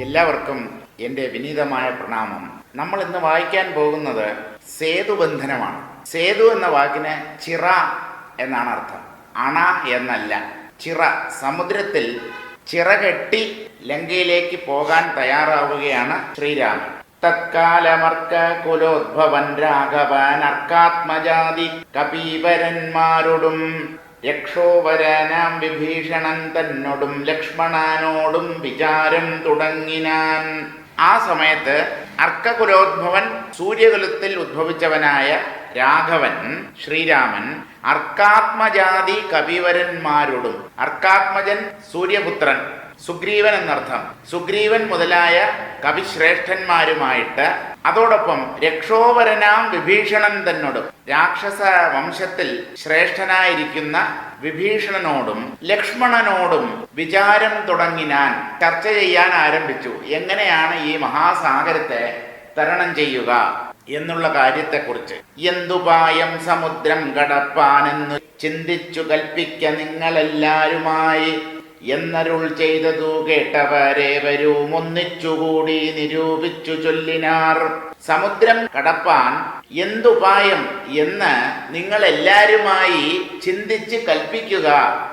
എല്ലാവർക്കും എന്റെ വിനീതമായ പ്രണാമം. നമ്മൾ ഇന്ന് വായിക്കാൻ പോകുന്നത് സേതുബന്ധനമാണ്. സേതു എന്ന വാക്കിന് ചിറ എന്നാണ് അർത്ഥം. അണ എന്നല്ല. ചിറ സമുദ്രത്തിൽ ചിറ കെട്ടി ലങ്കയിലേക്ക് പോകാൻ തയ്യാറാവുകയാണ് ശ്രീരാമൻ. തത്കാലമർക്ക കുലോദ്ഭവൻ രാഘവൻ അർക്കാത്മജാതി കപീവരന്മാരോടും രക്ഷോവരനാം വിഭീഷണൻ തന്നോടും ലക്ഷ്മണാനോടും വിചാരം തുടങ്ങിനാൻ. ആ സമയത്ത് അർക്കകുലോദ്ഭവൻ സൂര്യകുലത്തിൽ ഉദ്ഭവിച്ചവനായ രാഘവൻ ശ്രീരാമൻ അർക്കാത്മജാതി കവിവരന്മാരോടും അർക്കാത്മജൻ സൂര്യപുത്രൻ സുഗ്രീവൻ എന്നർത്ഥം. സുഗ്രീവൻ മുതലായ കവിശ്രേഷ്ഠന്മാരുമായിട്ട് അതോടൊപ്പം രക്ഷോവരനാം വിഭീഷണൻ തന്നോടും രാക്ഷസ വംശത്തിൽ ശ്രേഷ്ഠനായിരിക്കുന്ന വിഭീഷണനോടും ലക്ഷ്മണനോടും വിചാരം തുടങ്ങിനാൻ ചർച്ച ചെയ്യാൻ ആരംഭിച്ചു. എങ്ങനെയാണ് ഈ മഹാസാഗരത്തെ തരണം ചെയ്യുക എന്നുള്ള കാര്യത്തെക്കുറിച്ച്. എന്തുപായം സമുദ്രം കടപ്പാനെന്ന് ചിന്തിച്ചു കൽപ്പിക്ക നിങ്ങളെല്ലാരുമായി. എന്നരുൾ ചെയ്തതു കേട്ടവരെ വരൂ. ഒന്നിച്ചുകൂടി നിരൂപിച്ചു ചൊല്ലിനാർ. സമുദ്രം കടപ്പാൻ എന്തുപായം എന്ന് നിങ്ങൾ എല്ലാരുമായി ചിന്തിച്ച് കൽപ്പിക്കുക.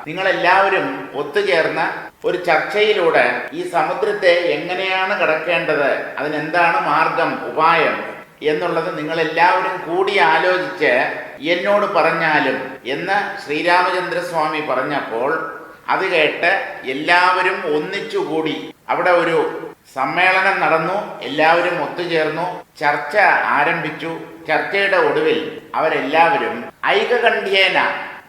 നിങ്ങളെല്ലാവരും ഒത്തുചേർന്ന് ഒരു ചർച്ചയിലൂടെ ഈ സമുദ്രത്തെ എങ്ങനെയാണ് കടക്കേണ്ടത്? അതിനെന്താണ് മാർഗം ഉപായം എന്നുള്ളത് നിങ്ങൾ എല്ലാവരും കൂടി ആലോചിച്ച് എന്നോട് പറഞ്ഞാലും എന്ന് ശ്രീരാമചന്ദ്രസ്വാമി പറഞ്ഞപ്പോൾ അത് കേട്ട് എല്ലാവരും ഒന്നിച്ചുകൂടി. അവിടെ ഒരു സമ്മേളനം നടന്നു എല്ലാവരും ഒത്തുചേർന്നു ചർച്ച ആരംഭിച്ചു. ചർച്ചയുടെ ഒടുവിൽ അവരെല്ലാവരും ഐകകണ്ഠ്യേന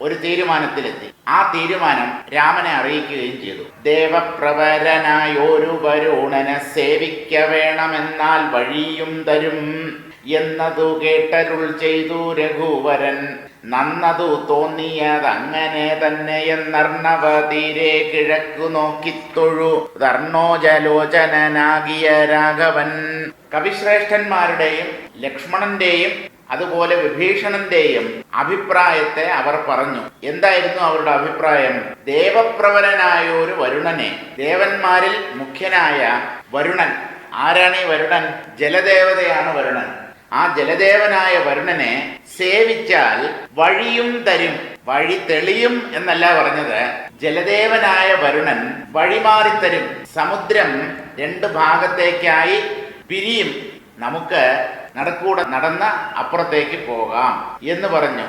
ഒരു തീരുമാനത്തിലെത്തി. ആ തീരുമാനം രാമനെ അറിയിക്കുകയും ചെയ്തു. ദേവപ്രവരനായോരു വരുണനെ സേവിക്ക വേണമെന്നാൽ വഴിയും തരും. എന്നതു കേട്ടരുൾ ചെയ്തു രഘുവരൻ. നന്നതു തോന്നിയതങ്ങനെ തന്നെ തീരെ കിഴക്കു നോക്കിത്തൊഴു. ധർണോജലോചനനാകിയ രാഘവൻ. കവിശ്രേഷ്ഠന്മാരുടെയും ലക്ഷ്മണന്റെയും അതുപോലെ വിഭീഷണന്റെയും അഭിപ്രായത്തെ അവർ പറഞ്ഞു. എന്തായിരുന്നു അവരുടെ അഭിപ്രായം? ദേവപ്രവരനായ ഒരു വരുണനെ. ദേവന്മാരിൽ മുഖ്യനായ വരുണൻ. ആരാണ് ഈ വരുണൻ? ജലദേവതയാണ് വരുണൻ. ആ ജലദേവനായ വരുണനെ സേവിച്ചാൽ വഴിയും തരും വഴി തെളിയും എന്നല്ല പറഞ്ഞത്. ജലദേവനായ വരുണൻ വഴിമാറിത്തരും സമുദ്രം രണ്ട് ഭാഗത്തേക്കായി പിരിയും. നമുക്ക് നടക്കൂടെ നടന്ന അപ്പുറത്തേക്ക് പോകാം എന്ന് പറഞ്ഞു.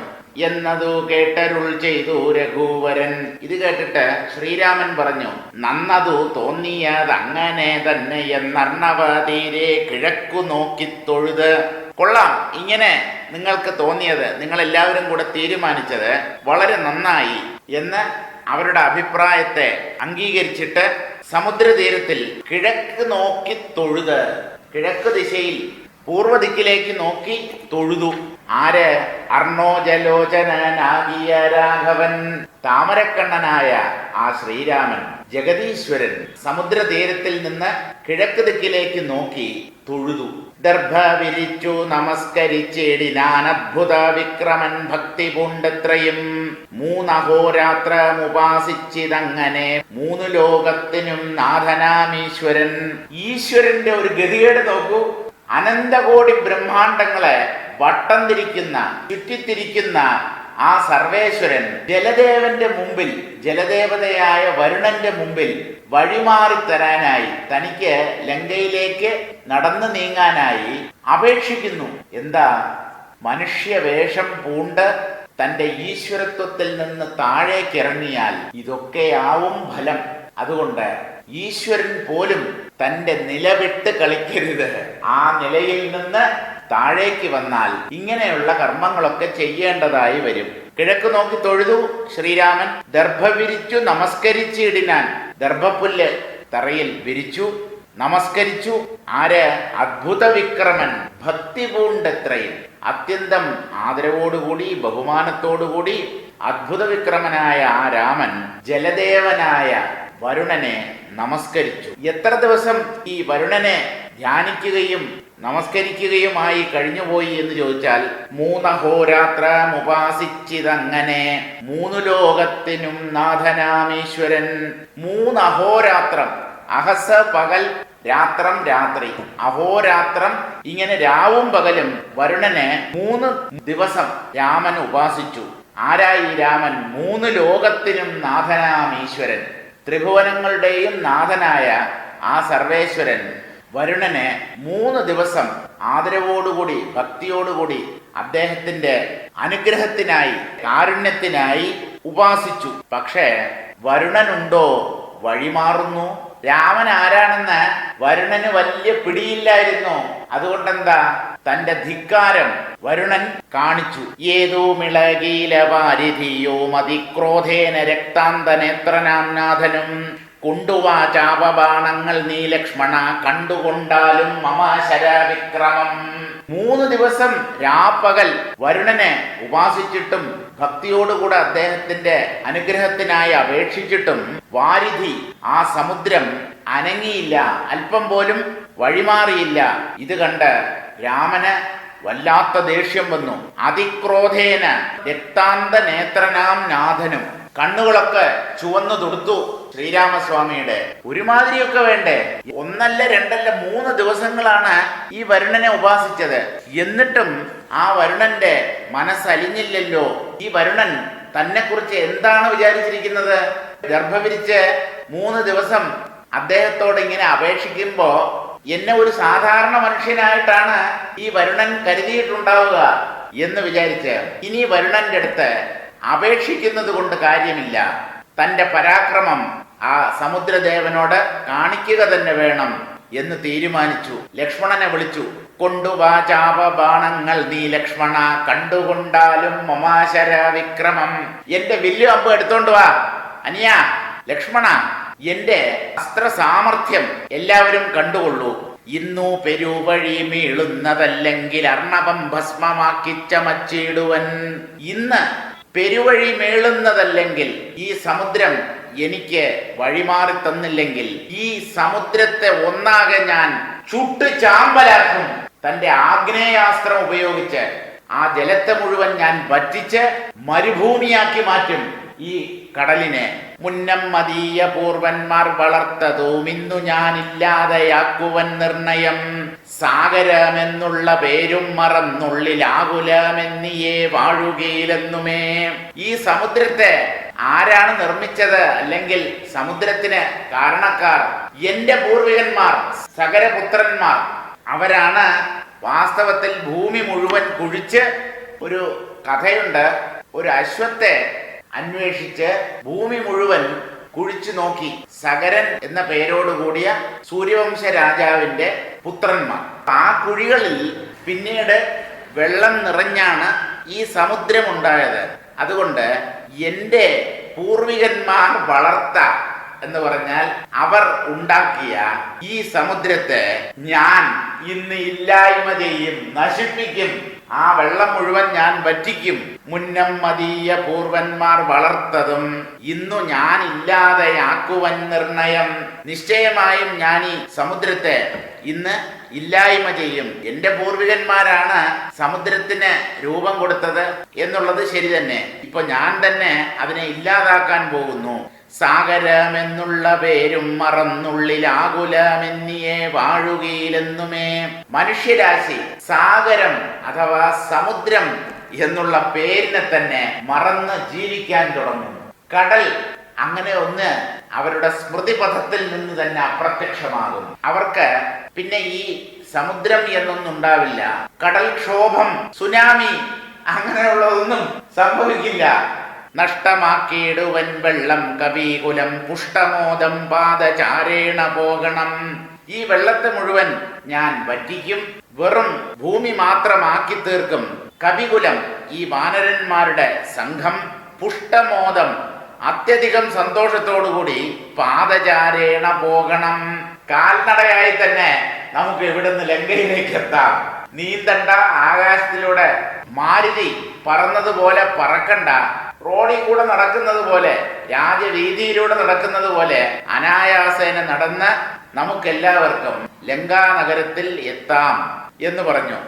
എന്നതു കേട്ടരുൾ ചെയ്തു രഘുവരൻ. ഇത് കേട്ടിട്ട് ശ്രീരാമൻ പറഞ്ഞു നന്നതു തോന്നിയത് അങ്ങനെ തന്നെ എന്നർണവ തീരെ കിഴക്കു നോക്കി തൊഴുത് കൊള്ളാം. ഇങ്ങനെ നിങ്ങൾക്ക് തോന്നിയത് നിങ്ങൾ എല്ലാവരും കൂടെ തീരുമാനിച്ചത് വളരെ നന്നായി എന്ന് അവരുടെ അഭിപ്രായത്തെ അംഗീകരിച്ചിട്ട് സമുദ്രതീരത്തിൽ കിഴക്ക് നോക്കി തൊഴുത് കിഴക്ക് ദിശയിൽ പൂർവദിക്കിലേക്ക് നോക്കി തൊഴുതു. ആര്? അർണോജലോചനാകിയ രാഘവൻ താമരക്കണ്ണനായ ആ ശ്രീരാമൻ. ജഗതീശ്വരൻ സമുദ്രതീരത്തിൽ നിന്ന് കിഴക്ക് ദിക്കിലേക്ക് നോക്കി തൊഴുതു. ദർഭ വിരിച്ചു നമസ്കരിച്ചിടിനാൻ അദ്ഭുത വിക്രമൻ ഭക്തി പൂണ്ടത്രയും മൂന്നഹോരാത്രം ഉപാസിച്ചിതങ്ങനെ മൂന്ന് ലോകത്തിനും നാഥനാമീശ്വരൻ. ഈശ്വരന്റെ ഒരു ഗതികേട് നോക്കൂ. അനന്തകോടി ബ്രഹ്മാണ്ടങ്ങളെ വട്ടം തിരിക്കുന്ന ചുറ്റിത്തിരിക്കുന്ന ആ സർവേശ്വരൻ ജലദേവന്റെ മുമ്പിൽ ജലദേവതയായ വരുണന്റെ മുമ്പിൽ വഴിമാറി തരാനായി തനിക്ക് ലങ്കയിലേക്ക് നടന്നു നീങ്ങാനായി അപേക്ഷിക്കുന്നു. എന്താ? മനുഷ്യവേഷം പൂണ്ട് തന്റെ ഈശ്വരത്വത്തിൽ നിന്ന് താഴേക്ക് താഴേക്കിറങ്ങിയാൽ ഇതൊക്കെയാവും ഫലം. അതുകൊണ്ട് ഈശ്വരൻ പോലും തന്റെ നിലവിട്ട് കളിക്കരുത്. ആ നിലയിൽ നിന്ന് താഴേക്ക് വന്നാൽ ഇങ്ങനെയുള്ള കർമ്മങ്ങളൊക്കെ ചെയ്യേണ്ടതായി വരും. കിഴക്ക് നോക്കി തൊഴുതു ശ്രീരാമൻ. ദർഭ വിരിച്ചു നമസ്കരിച്ചിടിനാൻ ദർഭപ്പുല്ല് തറയിൽ വിരിച്ചു നമസ്കരിച്ചു. ആര്? അദ്ഭുത വിക്രമൻ ഭക്തി പൂണ്ടത്രയിൽ. അത്യന്തം ആദരവോടുകൂടി ബഹുമാനത്തോടുകൂടി അദ്ഭുത വിക്രമനായ ആ രാമൻ ജലദേവനായ വരുണനെ നമസ്കരിച്ചു. എത്ര ദിവസം ഈ വരുണനെ ധ്യാനിക്കുകയും നമസ്കരിക്കുകയുമായി കഴിഞ്ഞുപോയി എന്ന് ചോദിച്ചാൽ മൂന്നഹോരാത്രം ഉപാസിച്ചിതങ്ങനെ മൂന്നു ലോകത്തിനും നാഥനാമീശ്വരൻ. മൂന്നഹോരാത്രം അഹസ പകൽ രാത്രം രാത്രി. അഹോരാത്രം ഇങ്ങനെ രാവും പകലും വരുണനെ മൂന്ന് ദിവസം രാമൻ ഉപാസിച്ചു. ആരായി രാമൻ? മൂന്ന് ലോകത്തിനും നാഥനാമീശ്വരൻ. ത്രിഭുവനങ്ങളുടെയും നാഥനായ ആ സർവേശ്വരൻ. വരുണനെ മൂന്ന് ദിവസം ആദരവോടുകൂടി ഭക്തിയോടുകൂടി അദ്ദേഹത്തിന്റെ അനുഗ്രഹത്തിനായി കാരുണ്യത്തിനായി ഉപാസിച്ചു. പക്ഷേ വരുണനുണ്ടോ? വഴിമാറുന്നു. രാമൻ ആരാണെന്ന് വരുണന് വലിയ പിടിയില്ലായിരുന്നു. അതുകൊണ്ടെന്താ? തന്റെ ധിക്കാരം വരുണൻ കാണിച്ചു. ഏതോ മിളകീല വാരിധിയോ മതിക്രോധേന രക്താന്തനേത്രനാം നാഥനും കൊണ്ടുവാ ചാപബാണങ്ങൾ നീ ലക്ഷ്മണ കണ്ടുകൊണ്ടാലും മമാശര വിക്രമം മൂന്ന് ദിവസം രാപ്പകൽ വരുണനെ ഉപാസിച്ചിട്ടും ഭക്തിയോടുകൂടെ അദ്ദേഹത്തിന്റെ അനുഗ്രഹത്തിനായി അപേക്ഷിച്ചിട്ടും വാരിധി ആ സമുദ്രം അനങ്ങിയില്ല അല്പം പോലും വഴിമാറിയില്ല. ഇത് കണ്ട് രാമന് വല്ലാത്ത ദേഷ്യം വന്നു. അതിക്രോധേന രക്താന്ത നേത്രനാം നാഥനും കണ്ണുകളൊക്കെ ചുവന്നു തുടുത്തു. ശ്രീരാമസ്വാമിയുടെ ഒരുമാതിരിയൊക്കെ വേണ്ടേ? ഒന്നല്ല രണ്ടല്ല മൂന്ന് ദിവസങ്ങളാണ് ഈ വരുണനെ ഉപാസിച്ചത്. എന്നിട്ടും ആ വരുണന്റെ മനസ്സലിഞ്ഞില്ലല്ലോ. ഈ വരുണൻ തന്നെ കുറിച്ച് എന്താണ് വിചാരിച്ചിരിക്കുന്നത്? ഗർഭവിരിച്ച് മൂന്ന് ദിവസം അദ്ദേഹത്തോട് ഇങ്ങനെ അപേക്ഷിക്കുമ്പോ എന്നെ ഒരു സാധാരണ മനുഷ്യനായിട്ടാണ് ഈ വരുണൻ കരുതിയിട്ടുണ്ടാവുക എന്ന് വിചാരിച്ച് ഇനി വരുണന്റെ അടുത്ത് അപേക്ഷിക്കുന്നത് കൊണ്ട് കാര്യമില്ല. തന്റെ പരാക്രമം ആ സമുദ്രദേവനോട് കാണിക്കുക തന്നെ വേണം എന്ന് തീരുമാനിച്ചു. ലക്ഷ്മണനെ വിളിച്ചു. കൊണ്ടുവാ ചാപബാണങ്ങൾ നീ ലക്ഷ്മണ കണ്ടുകൊണ്ടാലും മമാശര വിക്രമം എന്റെ വില്ലു അമ്പ് എടുത്തോണ്ട് വാ. അനിയ ലക്ഷ്മണ എന്റെ അസ്ത്ര സാമർഥ്യം എല്ലാവരും കണ്ടുകൊള്ളൂ. ഇന്നു പെരുവഴി മേളുന്നതല്ലെങ്കിൽ അർണവം ഭസ്മമാക്കി ചമച്ചിടുവൻ. ഇന്ന് പെരുവഴി മേളുന്നതല്ലെങ്കിൽ ഈ സമുദ്രം എനിക്ക് വഴിമാറി തന്നില്ലെങ്കിൽ ഈ സമുദ്രത്തെ ഒന്നാകെ ഞാൻ ചുട്ട് ചാമ്പലാക്കും. തന്റെ ആഗ്നേയാസ്ത്രം ഉപയോഗിച്ച് ആ ജലത്തെ മുഴുവൻ ഞാൻ വറ്റിച്ച് മരുഭൂമിയാക്കി മാറ്റും. ഈ കടലിനെ മുന്നം മതീയ പൂർവന്മാർ വളർത്തതും ഇന്നു ഞാനില്ലാതെയാക്കുവൻ നിർണയം. സാഗരമെന്നുള്ള പേരും മറന്നുള്ളിലാകുലമെന്നിയേ വാഴുകയിലെന്നുമേ. ഈ സമുദ്രത്തെ ആരാണ് നിർമ്മിച്ചത് അല്ലെങ്കിൽ സമുദ്രത്തിന് കാരണക്കാർ? എന്റെ പൂർവികന്മാർ സകരപുത്രന്മാർ അവരാണ് വാസ്തവത്തിൽ ഭൂമി മുഴുവൻ കുഴിച്ച് ഒരു കഥയുണ്ട്. ഒരു അശ്വത്തെ അന്വേഷിച്ച് ഭൂമി മുഴുവൻ കുഴിച്ചു നോക്കി. സകരൻ എന്ന പേരോടുകൂടിയ സൂര്യവംശ രാജാവിന്റെ പുത്രന്മാർ. ആ കുഴികളിൽ പിന്നീട് വെള്ളം നിറഞ്ഞാണ് ഈ സമുദ്രമുണ്ടായത് അതുകൊണ്ട് എന്റെ പൂർവികന്മാർ വളർത്ത എന്ന് പറഞ്ഞാൽ അവർ ഉണ്ടാക്കിയ ഈ സമുദ്രത്തെ ഞാൻ ഇന്ന് ഇല്ലായ്മ ചെയ്യും നശിപ്പിക്കും. ആ വെള്ളം മുഴുവൻ ഞാൻ വറ്റിക്കും. മുന്നം മതീയ പൂർവന്മാർ വളർത്തതും ഇന്നു ഞാൻ ഇല്ലാതെ ആക്കുവൻ നിർണയം. നിശ്ചയമായും ഞാൻ ഈ സമുദ്രത്തെ ഇന്ന് ഇല്ലായ്മ ചെയ്യും. എന്റെ പൂർവികന്മാരാണ് സമുദ്രത്തിന് രൂപം കൊടുത്തത് എന്നുള്ളത് ശരി തന്നെ. ഇപ്പൊ ഞാൻ തന്നെ അതിനെ ഇല്ലാതാക്കാൻ പോകുന്നു. സാഗരമെന്നുള്ള പേരും മറന്നുള്ളിലാകുലമെന്നിയേ വാഴുകയിലെന്നുമേ മനുഷ്യരാശി സാഗരം അഥവാ സമുദ്രം എന്നുള്ള പേരിനെ തന്നെ മറന്ന് ജീവിക്കാൻ തുടങ്ങുന്നു. കടൽ അങ്ങനെ ഒന്ന് അവരുടെ സ്മൃതിപഥത്തിൽ നിന്ന് തന്നെ അപ്രത്യക്ഷമാകുന്നു. അവർക്ക് പിന്നെ ഈ സമുദ്രം എന്നൊന്നും ഉണ്ടാവില്ല. കടൽക്ഷോഭം സുനാമി അങ്ങനെയുള്ളതൊന്നും സംഭവിക്കില്ല. നഷ്ടമാക്കിയിടുവൻ വെള്ളം കവികുലം പുഷ്ടമോദം പാദചാരേണ പോകണം. ഈ വെള്ളത്തെ മുഴുവൻ ഞാൻ വറ്റിക്കും. വെറും ഭൂമി മാത്രമാക്കി തീർക്കും കവികുലം ഈ വാനരന്മാരുടെ സംഘം. പുഷ്ടമോദം അത്യധികം സന്തോഷത്തോടുകൂടി പാദചാരേണ പോകണം. കാൽനടയായി തന്നെ നമുക്ക് ഇവിടുന്ന് ലങ്കയിലേക്ക് എത്താം നീന്തണ്ട ആകാശത്തിലൂടെ മാരുതി പറന്നതുപോലെ പറക്കണ്ട. റോഡിൽ കൂടെ നടക്കുന്നത് പോലെ രാജവീതിയിലൂടെ നടക്കുന്നത് പോലെ അനായാസേന നടന്ന് നമുക്കെല്ലാവർക്കും ലങ്കാ നഗരത്തിൽ എത്താം എന്ന് പറഞ്ഞു.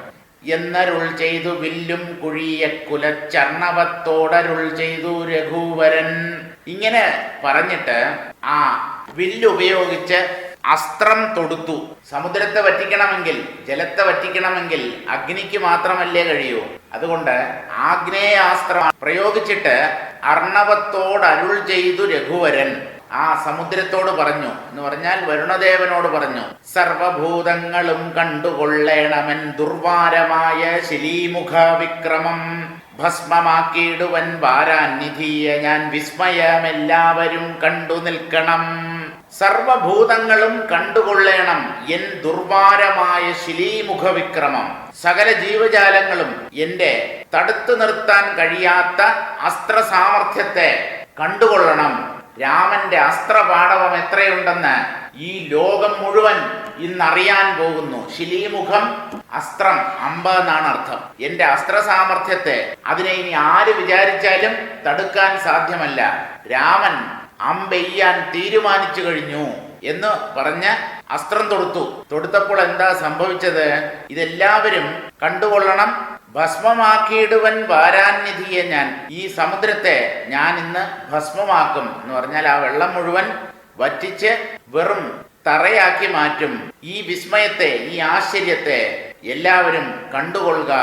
എന്നരുൾ ചെയ്തു വില്ലും കുഴിയ കുലച്ചർണവത്തോടരുൾ ചെയ്തു രഘുവരൻ. ഇങ്ങനെ പറഞ്ഞിട്ട് ആ വില്ലുപയോഗിച്ച് അസ്ത്രം തൊടുത്തു. സമുദ്രത്തെ വറ്റിക്കണമെങ്കിൽ ജലത്തെ വറ്റിക്കണമെങ്കിൽ അഗ്നിക്ക് മാത്രമല്ലേ കഴിയൂ. അതുകൊണ്ട് ആഗ്നേയാസ്ത്രം പ്രയോഗിച്ചിട്ട് അർണവത്തോട് അരുൾ ചെയ്തു രഘുവരൻ. ആ സമുദ്രത്തോട് പറഞ്ഞു. എന്ന് പറഞ്ഞാൽ വരുണദേവനോട് പറഞ്ഞു. സർവഭൂതങ്ങളും കണ്ടുകൊള്ളേണമെൻ ദുർവാരമായ ശിലീമുഖ വിക്രമം ഭസ്മമാക്കിയിടുവൻ വാരാനിധിയെ ഞാൻ വിസ്മയമെല്ലാവരും കണ്ടു നിൽക്കണം. സർവഭൂതങ്ങളും കണ്ടുകൊള്ളേണം എൻ ദുർവാരമായ ശിലീമുഖ വിക്രമം സകല ജീവജാലങ്ങളും എന്റെ തടുത്തു നിർത്താൻ കഴിയാത്ത അസ്ത്ര സാമർഥ്യത്തെ കണ്ടുകൊള്ളണം. രാമന്റെ അസ്ത്രപാടവം എത്രയുണ്ടെന്ന് ഈ ലോകം മുഴുവൻ ഇന്നറിയാൻ പോകുന്നു. ശിലീമുഖം അസ്ത്രം അമ്പ എന്നാണ് അർത്ഥം. എന്റെ അസ്ത്ര സാമർഥ്യത്തെ അതിനെ ഇനി ആര് വിചാരിച്ചാലും തടുക്കാൻ സാധ്യമല്ല. രാമൻ അമ്പെയ്യാൻ തീരുമാനിച്ചു കഴിഞ്ഞു എന്ന് പറഞ്ഞ് അസ്ത്രം തൊടുത്തു. തൊടുത്തപ്പോൾ എന്താ സംഭവിച്ചത്? ഇതെല്ലാവരും കണ്ടുകൊള്ളണം. ഭസ്മമാക്കിയിടുവൻ വാരാന്യധിയെ ഞാൻ. ഈ സമുദ്രത്തെ ഞാൻ ഇന്ന് ഭസ്മമാക്കും എന്ന് പറഞ്ഞാൽ ആ വെള്ളം മുഴുവൻ വറ്റിച്ച് വെറും തറയാക്കി മാറ്റും. ഈ വിസ്മയത്തെ ഈ ആശ്ചര്യത്തെ എല്ലാവരും കണ്ടുകൊള്ളുക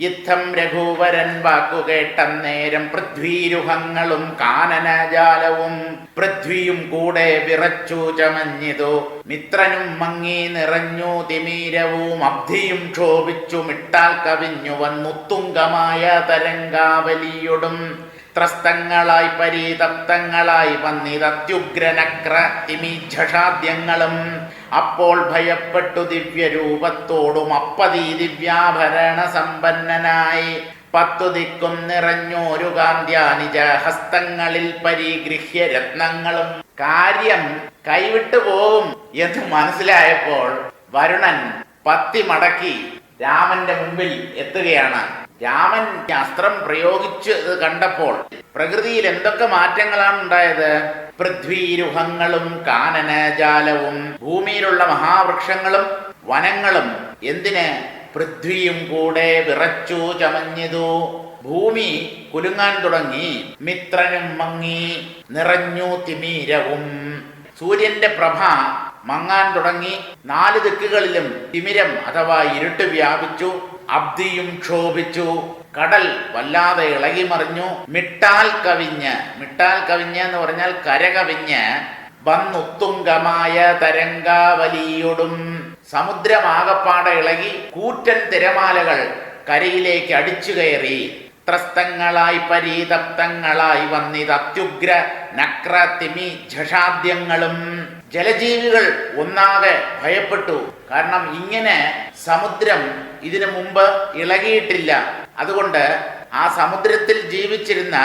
യുദ്ധം രഘുവരൻ വാക്കു കേട്ടന്നേരം പൃഥ്വീരുഹങ്ങളും കാനനജാലവും പൃഥ്വിയും കൂടെ വിറച്ചു ചമഞ്ഞിതു. മിത്രനും മങ്ങി നിറഞ്ഞു തിമീരവും അബ്ധിയും ക്ഷോഭിച്ചു മിട്ടാൽ കവിഞ്ഞു വന്നുത്തുങ്കമായ തരംഗാവലിയൊടും. ത്രസ്തങ്ങളായി പരീതപ്തങ്ങളായി വന്നിതത്യുഗ്രനക്ര തിമീക്ഷഷാദ്യങ്ങളും അപ്പോൾ ഭയപ്പെട്ടു ദിവ്യരൂപത്തോടും അപ്പതി ദിവ്യാഭരണ സമ്പന്നനായി പത്തു ദിക്കും നിറഞ്ഞോരു ഗാന്ധ്യാനിജ ഹസ്തങ്ങളിൽ പരിഗൃഹ്യ രത്നങ്ങളും. കാര്യം കൈവിട്ടു പോവും എന്ന് മനസ്സിലായപ്പോൾ വരുണൻ പത്തി മടക്കി രാമന്റെ മുമ്പിൽ എത്തുകയാണ്. രാമൻ അസ്ത്രം പ്രയോഗിച്ച് കണ്ടപ്പോൾ പ്രകൃതിയിൽ എന്തൊക്കെ മാറ്റങ്ങളാണ് ഉണ്ടായത്? പൃഥ്വീരുഹങ്ങളും കാനനജാലവും ഭൂമിയിലുള്ള മഹാവൃക്ഷങ്ങളും വനങ്ങളും. എന്തിന്? പൃഥ്വിയും കൂടെ വിറച്ചു ചമഞ്ഞതു. ഭൂമി കുലുങ്ങാൻ തുടങ്ങി. മിത്രനും മങ്ങി നിറഞ്ഞു തിമീരവും. സൂര്യന്റെ പ്രഭ മങ്ങാൻ തുടങ്ങി. നാല് ദിക്കുകളിലും തിമിരം അഥവാ ഇരുട്ട് വ്യാപിച്ചു. അബ്ദിയും ക്ഷോഭിച്ചു. കടൽ വല്ലാതെ ഇളകിമറിഞ്ഞു. മിട്ടാൽ കവിഞ്ഞ് മിട്ടാൽ കവിഞ്ഞ് എന്ന് പറഞ്ഞാൽ കരകവിഞ്ഞ് വന്നുത്തുങ്കമായ തരംഗാവലിയോടും. സമുദ്രമാകപ്പാടെ ഇളകി കൂറ്റൻ തിരമാലകൾ കരയിലേക്ക് അടിച്ചു കയറി. ത്രസ്തങ്ങളായി പരീതപ്തങ്ങളായി വന്നിത് അത്യുഗ്ര നക്ര തിമി ജലജീവികൾ ഒന്നാകെ ഭയപ്പെട്ടു. കാരണം ഇങ്ങനെ സമുദ്രം ഇതിനു മുമ്പ് ഇളകിയിട്ടില്ല. അതുകൊണ്ട് ആ സമുദ്രത്തിൽ ജീവിച്ചിരുന്ന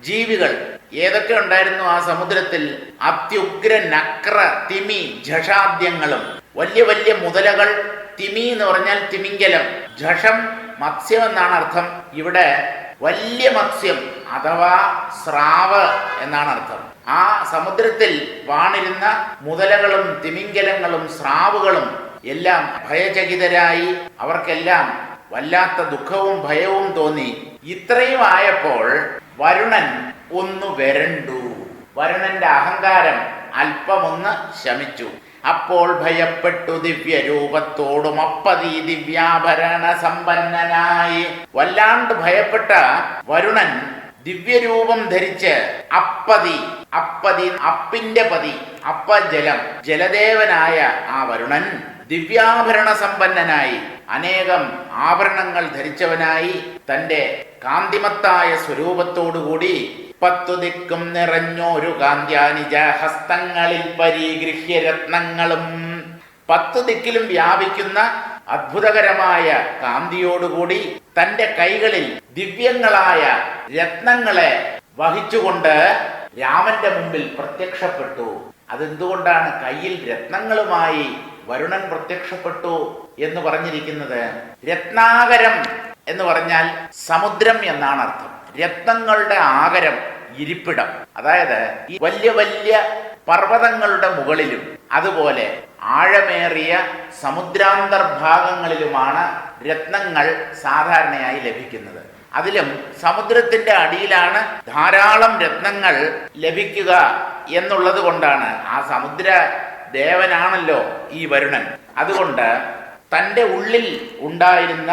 ജീവികൾ ഏതൊക്കെ ഉണ്ടായിരുന്നു ആ സമുദ്രത്തിൽ? അത്യുഗ്ര നക്ര തിമി ഝഷാദ്യങ്ങളും വലിയ വലിയ മുതലകൾ തിമി എന്ന് പറഞ്ഞാൽ തിമിങ്കലം ഝഷം മത്സ്യം എന്നാണ് അർത്ഥം. ഇവിടെ വലിയ മത്സ്യം അഥവാ സ്രാവ് എന്നാണ് അർത്ഥം. ആ സമുദ്രത്തിൽ വാണിരുന്ന മുതലകളും തിമിങ്കലങ്ങളും സ്രാവുകളും എല്ലാം ഭയചകിതരായി അവർക്കെല്ലാം വല്ലാത്ത ദുഃഖവും ഭയവും തോന്നി. ഇത്രയും ആയപ്പോൾ വരുണൻ ഒന്ന് വരണ്ടു. വരുണന്റെ അഹങ്കാരം അല്പമൊന്ന് ശമിച്ചു. അപ്പോൾ ഭയപ്പെട്ടു ദിവ്യരൂപത്തോടും അപ്പതി ദിവ്യാഭരണ സമ്പന്നനായി. വല്ലാണ്ട് ഭയപ്പെട്ട വരുണൻ ദിവ്യരൂപം ധരിച്ച് അപ്പതി അപ്പതി അപ്പിന്റെ പതി അപ്പ ജലം ജലദേവനായ ആ വരുണൻ ദിവ്യാഭരണ സമ്പന്നനായി. അനേകം ആഭരണങ്ങൾ ധരിച്ചവനായി. തന്റെ കാന്തിമത്തായ സ്വരൂപത്തോടുകൂടി പത്തു ദിക്കും നിറഞ്ഞോരു കാന്ത്യാനിജ ഹസ്തങ്ങളിൽ പരിഗൃഹ്യ രത്നങ്ങളും പത്തു ദിക്കിലും വ്യാപിക്കുന്ന അത്ഭുതകരമായ കാന്തിയോടുകൂടി തന്റെ കൈകളിൽ ദിവ്യങ്ങളായ രത്നങ്ങളെ വഹിച്ചുകൊണ്ട് രാമന്റെ മുമ്പിൽ പ്രത്യക്ഷപ്പെട്ടു. അതെന്തുകൊണ്ടാണ് കയ്യിൽ രത്നങ്ങളുമായി വരുണൻ പ്രത്യക്ഷപ്പെട്ടു എന്ന് പറഞ്ഞിരിക്കുന്നത് രത്നാകരം എന്ന് പറഞ്ഞാൽ സമുദ്രം എന്നാണ് അർത്ഥം. രത്നങ്ങളുടെ ആകരം ഇരിപ്പിടം. അതായത് ഈ വലിയ വലിയ പർവതങ്ങളുടെ മുകളിലും അതുപോലെ ആഴമേറിയ സമുദ്രാന്തർഭാഗങ്ങളിലുമാണ് രത്നങ്ങൾ സാധാരണയായി ലഭിക്കുന്നത്. അതിലും സമുദ്രത്തിന്റെ അടിയിലാണ് ധാരാളം രത്നങ്ങൾ ലഭിക്കുക എന്നുള്ളത് കൊണ്ടാണ് ആ സമുദ്ര ദേവനാണല്ലോ ഈ വരുണൻ. അതുകൊണ്ട് തന്റെ ഉള്ളിൽ ഉണ്ടായിരുന്ന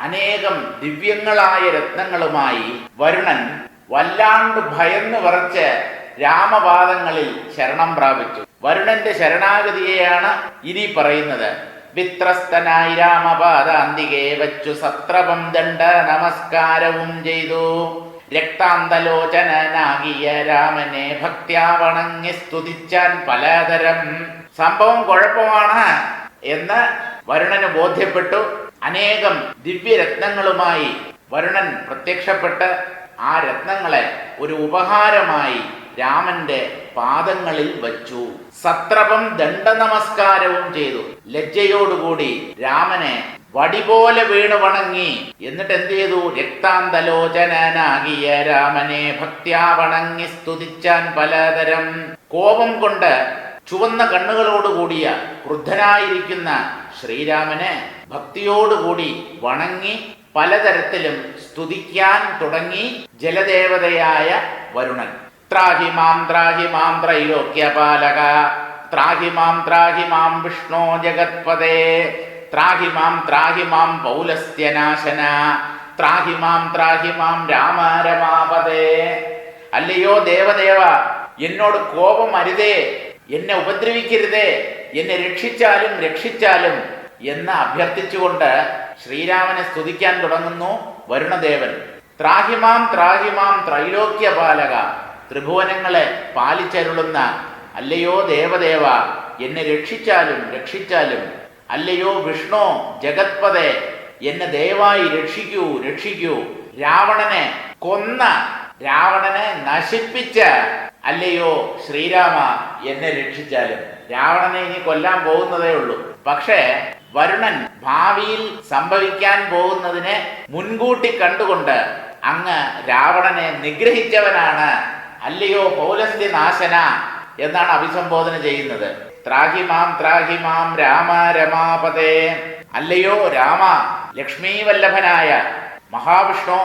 അനേകം ദിവ്യങ്ങളായ രത്നങ്ങളുമായി വരുണൻ വല്ലാണ്ട് ഭയന്ന് വിറച്ച് രാമപാദങ്ങളിൽ ശരണം പ്രാപിച്ചു. വരുണന്റെ ശരണാഗതിയെയാണ് ഇനി പറയുന്നത്. വിത്രസ്തനായി രാമപാദ അന്തികെ വച്ചു സത്രപം ദണ്ഡ നമസ്കാരവും ചെയ്തു. രക്താന്തലോചനനാകിയ രാമനെ ഭക്ത്യാ വണങ്ങി സ്തുതിച്ചാൻ പലതരം സംഭവം കുഴപ്പമാണ് എന്ന് വരുണന് ബോധ്യപ്പെട്ടു. അനേകം ദിവ്യരത്നങ്ങളുമായി വരുണൻ പ്രത്യക്ഷപ്പെട്ട് ആ രത്നങ്ങളെ ഒരു ഉപഹാരമായി രാമന്റെ പാദങ്ങളിൽ വച്ചു. സത്രപം ദണ്ഡ നമസ്കാരവും ചെയ്തു. ലജ്ജയോടുകൂടി രാമനെ വടി പോലെ വീണ് വണങ്ങി. എന്നിട്ട് എന്ത് ചെയ്തു? രക്താന്തലോചനാകിയ രാമനെ ഭക്ത്യാ വണങ്ങി സ്തുതിച്ചാൻ പലതരം കോപം കൊണ്ട് ചുവന്ന കണ്ണുകളോടുകൂടിയ ക്രുദ്ധനായിരിക്കുന്ന ശ്രീരാമനെ ഭക്തിയോടുകൂടി വണങ്ങി പലതരത്തിലും സ്തുതിക്കാൻ തുടങ്ങി ജലദേവതയായ വരുണൻ. ത്രാഹി മാം ത്രാഹി മാം ത്രൈലോക്യപാലക. ത്രാഹി മാം ത്രാഹി മാം വിഷ്ണോ ജഗത്പദേ ത്രാഹി മാം ത്രാഹി മാം പൗലസ്ത്യനാശന ത്രാഹി മാം ത്രാഹി അല്ലയോ ദേവദേവ എന്നോട് കോപം അരുതേ. എന്നെ ഉപദ്രവിക്കരുതേ. എന്നെ രക്ഷിച്ചാലും രക്ഷിച്ചാലും എന്ന് അഭ്യർത്ഥിച്ചുകൊണ്ട് ശ്രീരാമനെ സ്തുതിക്കാൻ തുടങ്ങുന്നു വരുണദേവൻ. ത്രാഹിമാം ത്രാഹിമാം ത്രൈലോക്യ പാലക. ത്രിഭുവനങ്ങളെ പാലിച്ചരുളുന്ന അല്ലയോ ദേവദേവ എന്നെ രക്ഷിച്ചാലും രക്ഷിച്ചാലും അല്ലയോ വിഷ്ണു ജഗത്പതെ എന്നെ ദയവായി രക്ഷിക്കൂ രക്ഷിക്കൂ. രാവണനെ കൊന്ന രാവണനെ നശിപ്പിച്ച അല്ലയോ ശ്രീരാമ എന്നെ രക്ഷിച്ചാലും. രാവണനെ ഇനി കൊല്ലാൻ പോകുന്നതേ ഉള്ളൂ. പക്ഷേ വരുണൻ ഭാവിയിൽ സംഭവിക്കാൻ പോകുന്നതിനെ മുൻകൂട്ടി കണ്ടുകൊണ്ട് അങ്ങ് രാവണനെ നിഗ്രഹിച്ചവനാണ്. അല്ലയോ പൗലസ്ത്യ നാശന എന്നാണ് അഭിസംബോധന ചെയ്യുന്നത്. ത്രാഹിമാം ത്രാഹിമാം രാമ രമാപതേ. അല്ലയോ രാമ ലക്ഷ്മീ വല്ലഭനായ മഹാവിഷ്ണു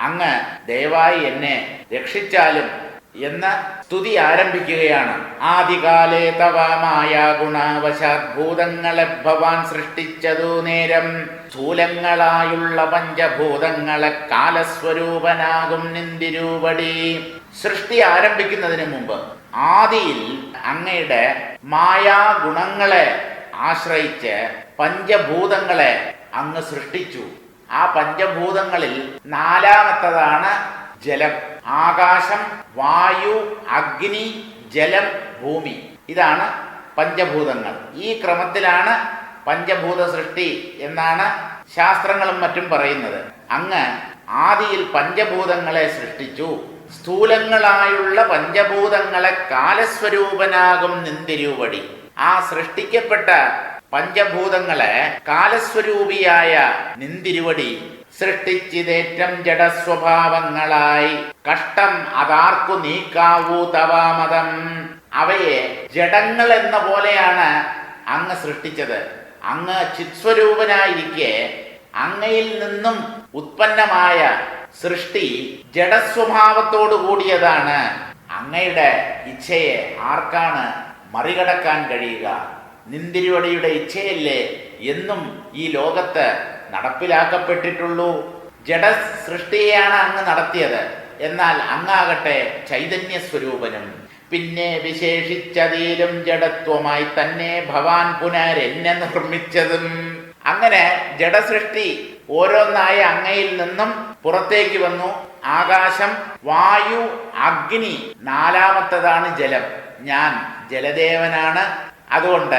അങ്ങ് ദയവായി എന്നെ രക്ഷിച്ചാലും എന്ന സ്തുതി ആരംഭിക്കുകയാണ്. ആദികാലേ തവ മായാ ഗുണവശാത് ഭൂതങ്ങളെ ഭവാൻ സൃഷ്ടിച്ചതു നേരം. സ്ഥൂലങ്ങളായുള്ള പഞ്ചഭൂതങ്ങളെ കാലസ്വരൂപനാകും നിന്തിരൂപടി സൃഷ്ടി ആരംഭിക്കുന്നതിന് മുമ്പ് ആദിയിൽ അങ്ങയുടെ മായാ ഗുണങ്ങളെ ആശ്രയിച്ച് പഞ്ചഭൂതങ്ങളെ അങ്ങ് സൃഷ്ടിച്ചു. ആ പഞ്ചഭൂതങ്ങളിൽ നാലാമത്തതാണ് ജലം. ആകാശം വായു അഗ്നി ജലം ഭൂമി. ഇതാണ് പഞ്ചഭൂതങ്ങൾ. ഈ ക്രമത്തിലാണ് പഞ്ചഭൂത സൃഷ്ടി എന്നാണ് ശാസ്ത്രങ്ങളും മറ്റും പറയുന്നത്. അങ്ങ് ആദിയിൽ പഞ്ചഭൂതങ്ങളെ സൃഷ്ടിച്ചു. സ്ഥൂലങ്ങളായുള്ള പഞ്ചഭൂതങ്ങളെ കാലസ്വരൂപനാകും നിന്തിരൂപടി ആ സൃഷ്ടിക്കപ്പെട്ട പഞ്ചഭൂതങ്ങളെ കാലസ്വരൂപിയായ നിന്തിരുവടി സൃഷ്ടിച്ചിതേറ്റം ജഡസ്വഭാവങ്ങളായി. കഷ്ടം അതാർക്കു നീക്കാവൂ തവാമതം അവയെ ജഡങ്ങൾ എന്ന പോലെയാണ് അങ്ങ് സൃഷ്ടിച്ചത്. അങ്ങ് ചിത്സ്വരൂപനായിരിക്കെ അങ്ങയിൽ നിന്നും ഉത്പന്നമായ സൃഷ്ടി ജഡസ്വഭാവത്തോടു കൂടിയതാണ്. അങ്ങയുടെ ഇച്ഛയെ ആർക്കാണ് മറികടക്കാൻ കഴിയുക? നിന്തിരുവടിയുടെ ഇച്ഛയല്ലേ എന്നും ഈ ലോകത്ത് നടപ്പിലാക്കപ്പെട്ടിട്ടുള്ളൂ. ജഡ സൃഷ്ടിയെയാണ് അങ്ങ് നടത്തിയത്. എന്നാൽ അങ്ങാകട്ടെ ചൈതന്യ സ്വരൂപനും പിന്നെ വിശേഷിച്ചതിലും ജഡത്വമായി തന്നെ ഭവാൻ പുനരെന്നെ നിർമ്മിച്ചതും. അങ്ങനെ ജഡസൃഷ്ടി ഓരോന്നായി അങ്ങയിൽ നിന്നും പുറത്തേക്ക് വന്നു. ആകാശം വായു അഗ്നി നാലാമത്തതാണ് ജലം. ഞാൻ ജലദേവനാണ്. അതുകൊണ്ട്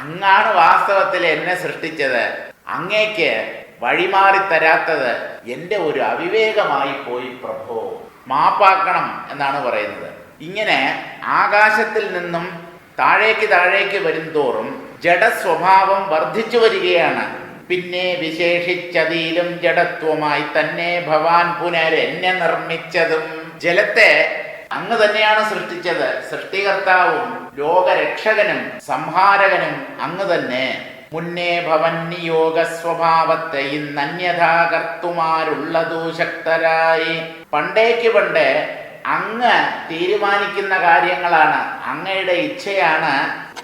അങ്ങാണ് വാസ്തവത്തിൽ എന്നെ സൃഷ്ടിച്ചത്. അങ്ങേക്ക് വഴിമാറി തരാത്തത് എന്റെ ഒരു അവിവേകമായി പോയി പ്രഭോ. മാപ്പാക്കണം എന്നാണ് പറയുന്നത്. ഇങ്ങനെ ആകാശത്തിൽ നിന്നും താഴേക്ക് താഴേക്ക് വരുംതോറും ജഡസ്വഭാവം വർദ്ധിച്ചു വരികയാണ്. പിന്നെ വിശേഷിച്ചതിലും ജഡത്വമായി തന്നെ ഭവാൻ പുനരെന്നെ നിർമ്മിച്ചതും ജലത്തെ അങ്ങ് തന്നെയാണ് സൃഷ്ടിച്ചത്. സൃഷ്ടികർത്താവും ലോകരക്ഷകനും സംഹാരകനും അങ്ങ് തന്നെ. മുന്നേ ഭവൻ നിയോഗ സ്വഭാവത്തെ ഇന്നന്യഥാ കർത്തുമാരുള്ളതു ശക്തരായി. പണ്ടേക്ക് പണ്ട് അങ്ങ് തീരുമാനിക്കുന്ന കാര്യങ്ങളാണ്. അങ്ങയുടെ ഇച്ഛയാണ്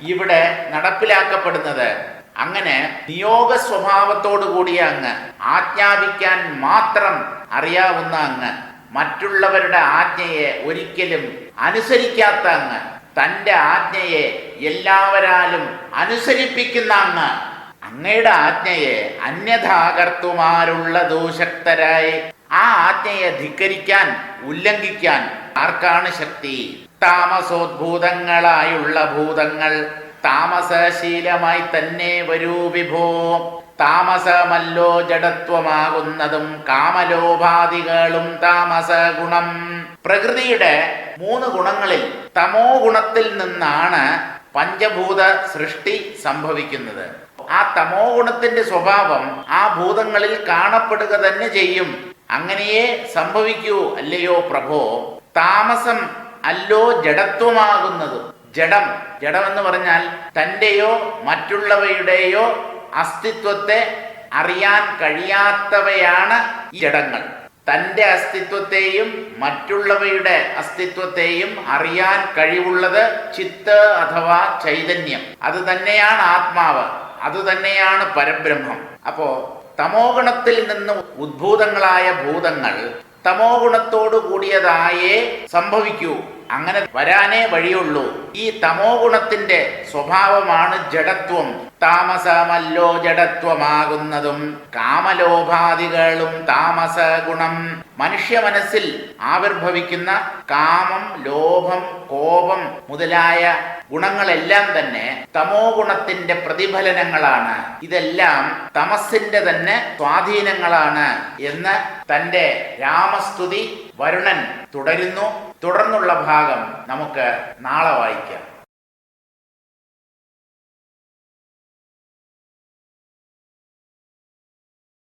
ഇവിടെ നടപ്പിലാക്കപ്പെടുന്നത്. അങ്ങനെ നിയോഗ സ്വഭാവത്തോടു കൂടിയ അങ്ങ് ആജ്ഞാപിക്കാൻ മാത്രം അറിയാവുന്ന അങ്ങ് മറ്റുള്ളവരുടെ ആജ്ഞയെ ഒരിക്കലും അനുസരിക്കാത്ത അങ്ങ് തന്റെ ആജ്ഞയെ എല്ലാവരാലും അനുസരിപ്പിക്കുന്ന അങ്ങ്. അങ്ങയുടെ ആജ്ഞയെ അന്യഥാകർത്തുമാരുള്ള ദൂശക്തരായി ആ ആജ്ഞയെ ധിക്കരിക്കാൻ ഉല്ലംഘിക്കാൻ ആർക്കാണ് ശക്തി? താമസോദ്ഭൂതങ്ങളായുള്ള ഭൂതങ്ങൾ താമസശീലമായി തന്നെ വരൂ വിഭോ. താമസമല്ലോ ജഡത്വമാകുന്നതും കാമലോപാധികളും താമസ ഗുണം പ്രകൃതിയുടെ മൂന്ന് ഗുണങ്ങളിൽ തമോ ഗുണത്തിൽ നിന്നാണ് പഞ്ചഭൂത സൃഷ്ടി സംഭവിക്കുന്നത്. ആ തമോ ഗുണത്തിന്റെ സ്വഭാവം ആ ഭൂതങ്ങളിൽ കാണപ്പെടുക തന്നെ ചെയ്യും. അങ്ങനെയേ സംഭവിക്കൂ അല്ലയോ പ്രഭോ? താമസം അല്ലോ ജഡത്വമാകുന്നത്. ജഡം ജഡമെന്ന് പറഞ്ഞാൽ തന്റെയോ മറ്റുള്ളവയുടെയോ അസ്തിത്വത്തെ അറിയാൻ കഴിയാത്തവയാണ് ഈ ജഡങ്ങൾ. തന്റെ അസ്തിത്വത്തെയും മറ്റുള്ളവയുടെ അസ്തിത്വത്തെയും അറിയാൻ കഴിവുള്ളത് ചിത്ത് അഥവാ ചൈതന്യം. അത് തന്നെയാണ് ആത്മാവ്. അത് തന്നെയാണ് പരബ്രഹ്മം. അപ്പോ തമോഗണത്തിൽ നിന്ന് ഉദ്ഭൂതങ്ങളായ ഭൂതങ്ങൾ തമോ ഗുണത്തോടു കൂടിയതായേ സംഭവിക്കൂ. അങ്ങനെ വരാനേ വഴിയുള്ളൂ. ഈ തമോ ഗുണത്തിന്റെ സ്വഭാവമാണ് ജഡത്വം. താമസമല്ലോ ജഡത്വമാകുന്നതും കാമലോഭാദികളും താമസ ഗുണം മനുഷ്യ മനസ്സിൽ ആവിർഭവിക്കുന്ന കാമം ലോഭം കോപം മുതലായ ഗുണങ്ങളെല്ലാം തന്നെ തമോ ഗുണത്തിന്റെ പ്രതിഫലനങ്ങളാണ്. ഇതെല്ലാം തമസിന്റെ തന്നെ സ്വാധീനങ്ങളാണ് എന്ന് തന്റെ രാമസ്തുതി വരുണൻ തുടരുന്നു. തുടർന്നുള്ള ഭാഗം നമുക്ക് നാളെ വായിക്കാം.